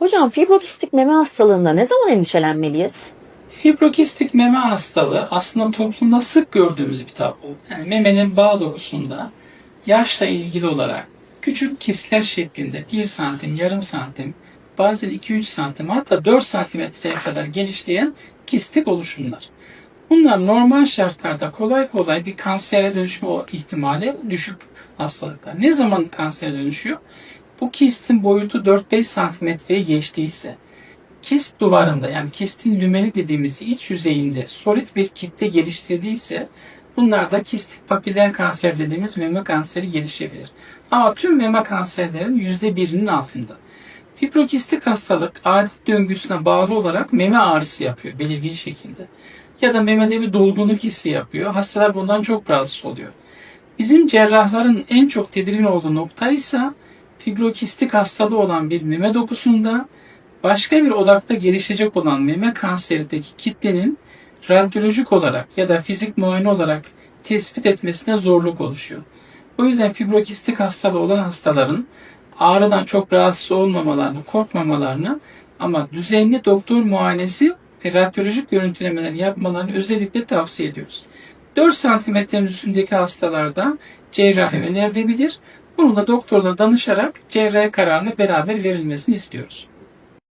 Hocam fibrokistik meme hastalığında ne zaman endişelenmeliyiz? Fibrokistik meme hastalığı aslında toplumda sık gördüğümüz bir tablo. Yani memenin bağ dokusunda yaşla ilgili olarak küçük kistler şeklinde 1 santim, yarım santim, bazen 2-3 santim hatta 4 santimetreye kadar genişleyen kistik oluşumlar. Bunlar normal şartlarda kolay kolay bir kansere dönüşme ihtimali düşük hastalıklar. Ne zaman kansere dönüşüyor? Bu kistin boyutu 4-5 santimetreyi geçtiyse, kist duvarında yani kistin lümeni dediğimiz iç yüzeyinde solid bir kitle geliştirdiyse bunlarda kistik papiller kanser dediğimiz meme kanseri gelişebilir. Ama tüm meme kanserlerin %1'inin altında. Fibrokistik hastalık adet döngüsüne bağlı olarak meme ağrısı yapıyor belirgin şekilde. Ya da memede bir dolgunluk hissi yapıyor. Hastalar bundan çok rahatsız oluyor. Bizim cerrahların en çok tedirgin olduğu nokta ise fibrokistik hastalığı olan bir meme dokusunda başka bir odakta gelişecek olan meme kanserindeki kitlenin radyolojik olarak ya da fizik muayene olarak tespit etmesine zorluk oluşuyor. O yüzden fibrokistik hastalığı olan hastaların ağrıdan çok rahatsız olmamalarını, korkmamalarını ama düzenli doktor muayenesi ve radyolojik görüntülemelerini yapmalarını özellikle tavsiye ediyoruz. 4 santimetrenin üstündeki hastalarda cerrahi önerilebilir. Bunu da doktorla danışarak cerrahi kararını beraber verilmesini istiyoruz.